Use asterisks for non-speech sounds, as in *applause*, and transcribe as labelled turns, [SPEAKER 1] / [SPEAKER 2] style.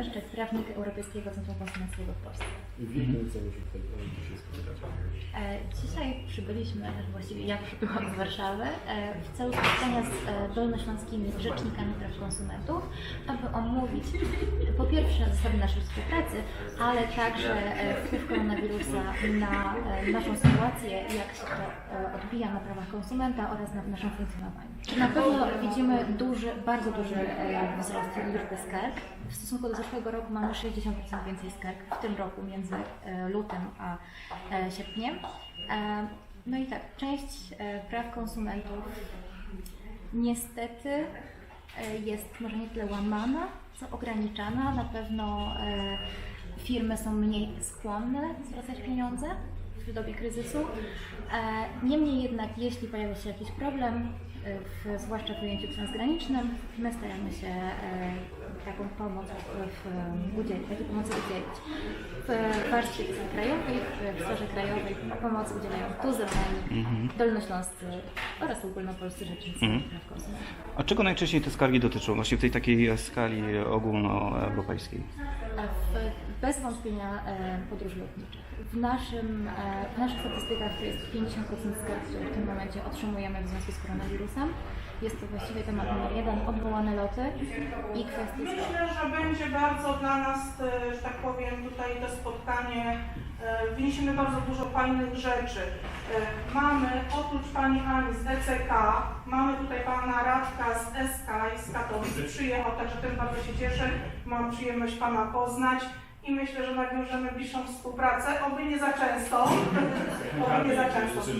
[SPEAKER 1] Myszczek, prawnik Europejskiego Centrum Konsumenckiego w Polsce.
[SPEAKER 2] W jakim celu się tutaj e, dzisiaj?
[SPEAKER 1] E, Dzisiaj przybyliśmy, właściwie ja przybyłam z Warszawy, e, w celu spotkania z e, dolnośląskimi rzecznikami praw konsumentów, aby omówić po pierwsze zasady naszej współpracy, ale także wpływ koronawirusa na e, naszą sytuację, jak się to e, odbija na prawach konsumenta oraz na naszym funkcjonowaniu. Na pewno widzimy duży, bardzo duży e, wzrost liczby skarg. W stosunku do zeszłego roku mamy 60% więcej skarg w tym roku między e, lutym a e, sierpniem. E, No i tak, część praw konsumentów niestety jest może nie tyle łamana, co ograniczana. Na pewno firmy są mniej skłonne zwracać pieniądze w dobie kryzysu. E, Niemniej jednak, jeśli pojawia się jakiś problem, e, w, zwłaszcza w ujęciu transgranicznym, my staramy się e, taką pomoc w, w udzielić, takiej pomocy udzielić. W warstwie krajowej, w sferze krajowej pomoc udzielają tu zebrani dolnośląscy oraz ogólnopolscy rzecznicy praw konsumentów.
[SPEAKER 3] A czego najczęściej te skargi dotyczą? Właśnie w tej takiej skali ogólnoeuropejskiej.
[SPEAKER 1] W, bez wątpienia e, podróży lotniczych. W, naszym, e, w naszych statystykach to jest 50% skarg, które w tym momencie otrzymujemy w związku z koronawirusem. Jest to właściwie temat numer jeden, odwołane loty i kwestie
[SPEAKER 4] Myślę, że będzie bardzo dla nas, e, że tak powiem, tutaj to spotkanie. Wnieśliśmy bardzo dużo fajnych rzeczy. Mamy oprócz pani Ani z ECK, mamy tutaj pana Radka z SK i z Katowic przyjechał, także tym bardzo się cieszę. Mam przyjemność pana poznać. I myślę, że nawiążemy bliższą współpracę, oby nie za często, *laughs* oby nie za często.